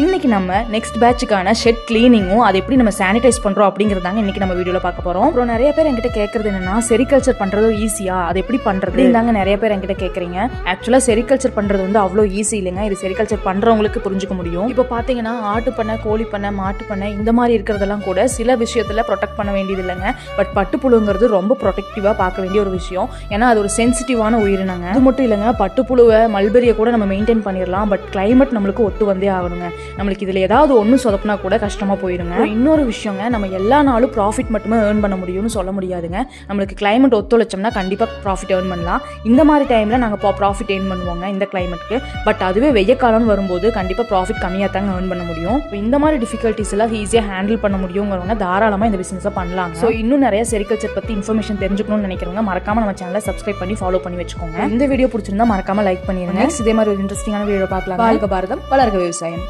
இன்னைக்கு நம்ம next பேட்சுக்கான shed கிளீனிங்கும் அதை எப்படி நம்ம சானிடைஸ் பண்றோம் அப்படிங்கறதாங்க இன்னைக்கு நம்ம வீடியோல பார்க்க போறோம். அப்புறம் நிறைய பேர் என்கிட்ட கேட்கறது என்னன்னா செரிகல்ச்சர் பண்றது ஈஸியா அதை எப்படி பண்றது? தாங்க நிறைய பேர் என்கிட்ட கேட்கறீங்க ஆக்சுவலா செரிகல்ச்சர் பண்றது வந்து அவ்வளோ ஈஸி இல்லைங்க. இது செரிகல்ச்சர் பண்றவங்களுக்கு புரிஞ்சுக்க முடியும். இப்போ பாத்தீங்கன்னா ஆட்டு பண்ணை கோழி பண்ணை மாட்டு பண்ணை இந்த மாதிரி இருக்கிறதெல்லாம் கூட சில விஷயத்துல ப்ரொடெக்ட் பண்ண வேண்டியது இல்லைங்க. பட் பட்டுப்புழுங்கிறது ரொம்ப ப்ரொடெக்டிவா பார்க்க வேண்டிய ஒரு விஷயம். ஏன்னா அது ஒரு சென்சிட்டிவான உயிரினங்க. அது மட்டும் இல்லைங்க பட்டுப்புழுவை மல்பெரியை கூட நம்ம மெயின்டைன் பண்ணிடலாம் பட் climate நம்மளுக்கு ஒத்து வந்தே ஆகணுங்க. நம்மளுக்கு இதில் ஏதாவது ஒன்று சொதப்புனா கூட கஷ்டமாக போயிருங்க. அப்புறம் இன்னொரு விஷயங்க நம்ம எல்லா நாளும் ப்ராஃபிட் மட்டுமே ஏர்ன் பண்ண முடியும்னு சொல்ல முடியாதுங்க. நம்மளுக்கு climate ஒத்துழைச்சோம்னா கண்டிப்பாக ப்ராஃபிட் ஏர்ன் பண்ணலாம். இந்த மாதிரி டைமில் நாங்கள் ப்ராஃபிட் ஏர்ன் பண்ணுவோங்க இந்த கிளைமேட்க்கு பட் அதுவே வெய்ய காலம்னு வரும்போது கண்டிப்பாக ப்ராஃபிட் கம்மியாக தாங்க ஏர்ன் பண்ண முடியும். இப்போ இந்த மாதிரி டிஃபிகல்ட்டிஸ் எல்லாம் ஈஸியாக ஹேண்டில் பண்ண முடியுங்கிறவங்க தாராளமாக இந்த பிசினஸை பண்ணலாம் ஸோ இன்னும் நிறைய செரிகல்ச்சர் பற்றி இன்ஃபர்மேஷன் தெரிஞ்சுக்கணும்னு நினைக்கிறவங்க மறக்காம நம்ம சேனலை சப்ஸ்கிரைப் பண்ணி ஃபாலோ பண்ணி வச்சுக்கோங்க. இந்த வீடியோ பிடிச்சிருந்தா மறக்காம லைக் பண்ணிருங்க. Next இதே மாதிரி ஒரு இன்ட்ரெஸ்டிங்கான வீடியோ பார்க்கலாம் வாழ்க பாரதம் வளர்க விவசாயம்.